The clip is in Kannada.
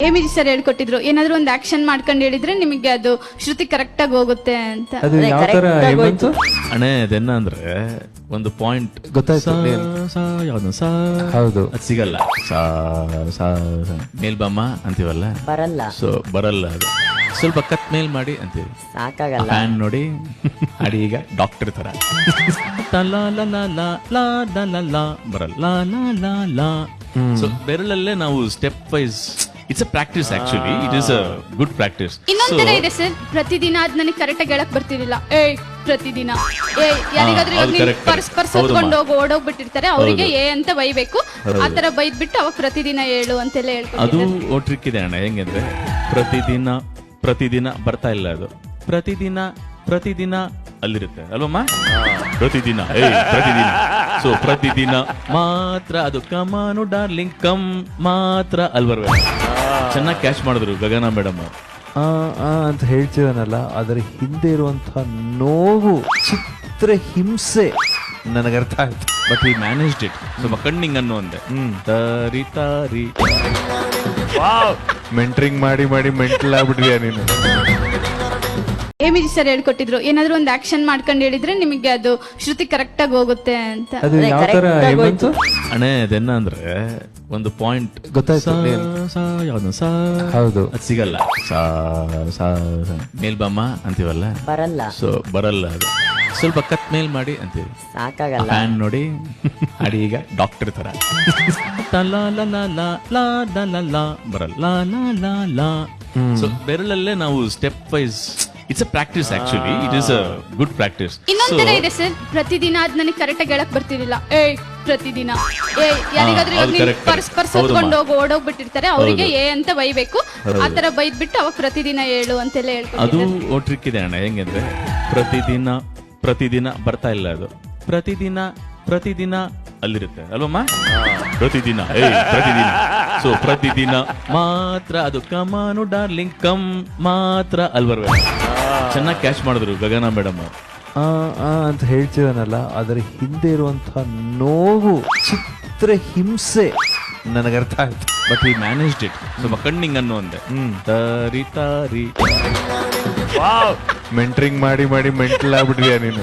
ಎ ಸರ್ ಹೇಳ್ಕೊಟ್ಟಿದ್ರು. ಏನಾದ್ರು ಒಂದು ಆಕ್ಷನ್ ಮಾಡ್ಕೊಂಡು ಹೇಳಿದ್ರೆ ನಿಮಗೆ ಅದು ಶ್ರುತಿ ಕರೆಕ್ಟ್ ಆಗಿ ಹೋಗುತ್ತೆ ಅಂತ. ಅದು ಯಾವ ತರ ಹೇಮಂತ್? ಅಣ್ಣೆ ಅದೆನ್ನ ಅಂದ್ರೆ ಒಂದು ಪಾಯಿಂಟ್ ಗೊತ್ತಾಯ್ತು, ಮೇಲ್. ಯಾವ್ದು? ಸಾ. ಹೌದು. ಅದು ಸಿಗಲ್ಲ. ಸಾ ಸಾ ಸಾ. ಮೇಲ್ಬಮ್ಮ ಅಂತೀವಲ್ಲ? ಬರಲ್ಲ. ಸೊ ಬರಲ್ಲ ಅದು. ಸ್ವಲ್ಪ ಕತ್ ಮೇಲ್ ಮಾಡಿ ಅಂತೀವಿ. ಸಾಕಾಗಲ್ಲ. ಫ್ಯಾನ್ ನೋಡಿ ಅಡಿ ಈಗ ಡಾಕ್ಟರ್ ತರ. ತ ಲಾ ಲಾ ಲಾ ಲಾ ಲಾ ಲಾ ಲಾ ಲಾ. ಬರಲ್ಲ. ಲಾ ಲಾ ಲಾ ಲಾ. ಸೊ ಬೆರಳಲ್ಲೇ ನಾವು step wise it's a practice actually it is a good practice ಇನ್ನೊಂಥರ ಇದೆ ಸರ್. ಪ್ರತಿದಿನ ಅದ್ ನನಗೆ ಕರೆಕ್ಟ್ ಆಗಿ ಹೇಳಕ್ ಬರ್ತಿರ್ಲಿಲ್ಲ. ಏ ಪ್ರತಿದಿನ. ಏ ಯಾರಿಗಾದ್ರೂ ಹೌದು, ಇವಾಗ ಪರ್ಸ್ ಪರ್ಸ್. ಹೊತ್ಕೊಂಡು ಹೋಗಿ ಓಡೋಗ್ಬಿಟ್ಟಿರ್ತಾರೆ. ಅವರಿಗೆ ಏ ಅಂತ ಬೈಬೇಕು. ಆ ತರ ಬೈದ್ಬಿಟ್ಟು ಅವಾಗ ಪ್ರತಿದಿನ ಹೇಳು ಅಂತೆಲ್ಲ ಅದು ಓಟ್ರಿಕ್ ಟ್ರಿಕ್ ಇದೆ ಅಣ್ಣ. ಹೆಂಗಂದ್ರೆ ಪ್ರತಿದಿನ ಪ್ರತಿದಿನ ಬರ್ತಾ ಇಲ್ಲ ಅದು. ಪ್ರತಿದಿನ ಪ್ರತಿದಿನ ಅಲ್ಲಿರುತ್ತೆ. ಅಲ್ವಮ್ಮ ಪ್ರತಿದಿನ. ಏಯ್ ಪ್ರತಿದಿನ. ಸೊ ಪ್ರತಿದಿನ ಮಾತ್ರ ಅದು. ಕಮಾನು ಡಾರ್ಲಿಂಗ್ ಕಮ್ ಮಾತ್ರ ಅಲ್ಲಿ ಬರ್ಬೇಕು ಚೆನ್ನಾಗಿ ಕ್ಯಾಚ್ ಮಾಡಿದ್ರು ಗಗನ ಮೇಡಮ್ ಆ ಆ ಅಂತ ಹೇಳ್ತೀವನಲ್ಲ ಅದರ ಹಿಂದೆ ಇರುವಂತಹ ನೋವು ಚಿತ್ರ ಹಿಂಸೆ ನನಗೆ ಅರ್ಥ ಆಯ್ತು. ಬಟ್ ಈ ಮ್ಯಾನೇಜ್ಡ್ ಇಟ್ ಸ್ವಲ್ಪ ಕಣ್ಣಿಂಗ್ ಅನ್ನು ಅಂದೆ. ತಾರಿ ತಾರಿ ಮೆಂಟ್ರಿಂಗ್ ಮಾಡಿ ಮಾಡಿ ಮೆಂಟಲ್ ಆಗ್ಬಿಟ್ಟಿದ್ಯಾ ನೀನು? ಎ ಸರ್ ಹೇಳ್ಕೊಟ್ಟಿದ್ರು. ಏನಾದ್ರು ಒಂದು ಆಕ್ಷನ್ ಮಾಡ್ಕೊಂಡು ಹೇಳಿದ್ರೆ ನಿಮಗೆ ಅದು ಶ್ರುತಿ ಕರೆಕ್ಟ್ ಆಗಿ ಹೋಗುತ್ತೆ ಅಂತ. ಅದು ಯಾವ ತರ ಹೇಮಂತ್ ಅದೆನ್ನ ಅಂದ್ರೆ ಒಂದು ಪಾಯಿಂಟ್ ಗೊತ್ತಾಯ್ತು, ಮೇಲ್. ಯಾವ್ದು ಸಾ ಹೌದು. ಅದು ಸಿಗಲ್ಲ. ಸಾ ಸಾ ಸಾ. ಮೇಲ್ಬಮ್ಮ ಅಂತೀವಲ್ಲ? ಬರಲ್ಲ. ಸೊ ಬರಲ್ಲ ಅದು. ಸ್ವಲ್ಪ ಕತ್ ಮೇಲ್ ಮಾಡಿ ಅಂತೀವಿ. ಸಾಕಾಗಲ್ಲ. ಫ್ಯಾನ್ ನೋಡಿ ಅಡಿ ಈಗ ಡಾಕ್ಟರ್ ತರ. ಲ ಲ ಲಾ ಲಾ ಲಾ ಲ ಲ ಲಾ. ಬರಲ್ಲ. ಲಾ ಲಾ ಲಾ ಸೊ ಬೆರಳಲ್ಲೇ ನಾವು step wise it's a practice actually it is a good practice ಇನ್ನೊಂಥರ ಇದೆ ಸರ್. ಪ್ರತಿದಿನ ಅದ್ ನನಗೆ ಕರೆಕ್ಟ್ ಆಗಿ ಹೇಳಕ್ ಬರ್ತಿರ್ಲಿಲ್ಲ. ಏ ಪ್ರತಿದಿನ. ಏ ಯಾರಿಗಾದ್ರೂ ಹೌದು, ಇವಾಗ correct, ಪರ್ಸ್ ಪರ್ಸ್. ಹೊತ್ಕೊಂಡು ಹೋಗಿ ಓಡೋಗ್ಬಿಟ್ಟಿರ್ತಾರೆ. ಅವರಿಗೆ ಏ ಅಂತ ಬೈಬೇಕು. ಆ ತರ ಬೈದ್ಬಿಟ್ಟು ಅವಾಗ ಪ್ರತಿದಿನ ಹೇಳು ಅಂತೆಲ್ಲ ಅದು ಹೇಳ್ಕೊಟ್ಟಿದ್ದಾರೆ ಓ ಟ್ರಿಕ್ ಇದೆ ಅಣ್ಣ. ಹೆಂಗಂದ್ರೆ ಪ್ರತಿದಿನ ಪ್ರತಿದಿನ ಬರ್ತಾ ಇಲ್ಲ ಅದು. ಪ್ರತಿದಿನ ಪ್ರತಿದಿನ ಅಲ್ಲಿರುತ್ತೆ. ಅಲ್ವಮ್ಮ ಪ್ರತಿದಿನ. ಏಯ್ ಪ್ರತಿದಿನ. ಸೊ ಪ್ರತಿದಿನ ಮಾತ್ರ ಅದು. ಕಮಾನು ಡಾರ್ಲಿಂಗ್ ಕಮ್ ಮಾತ್ರ ಅಲ್ಲಿ ಬರ್ಬೇಕು ಚೆನ್ನಾಗಿ ಕ್ಯಾಚ್ ಮಾಡಿದ್ರು ಗಗನ ಮೇಡಮ್ ಆ ಆ ಅಂತ ಹೇಳ್ತಿದ್ದಾನಲ್ಲ ಅದರ ಹಿಂದೆ ಇರುವಂತಹ ನೋವು ಚಿತ್ರ ಹಿಂಸೆ ನನಗೆ ಅರ್ಥ ಆಯ್ತು. ಬಟ್ ಈ ಮ್ಯಾನೇಜ್ಡ್ ಇಟ್ ಸ್ವಲ್ಪ ಕಣ್ಣಿಂಗ್ ಅನ್ನೋ ಒಂದೆ ತಾರಿ ತಾರಿ ಮೆಂಟ್ರಿಂಗ್ ಮಾಡಿ ಮಾಡಿ ಮೆಂಟಲ್ ಆಗ್ಬಿಟ್ರಿಯಾ ನೀನು?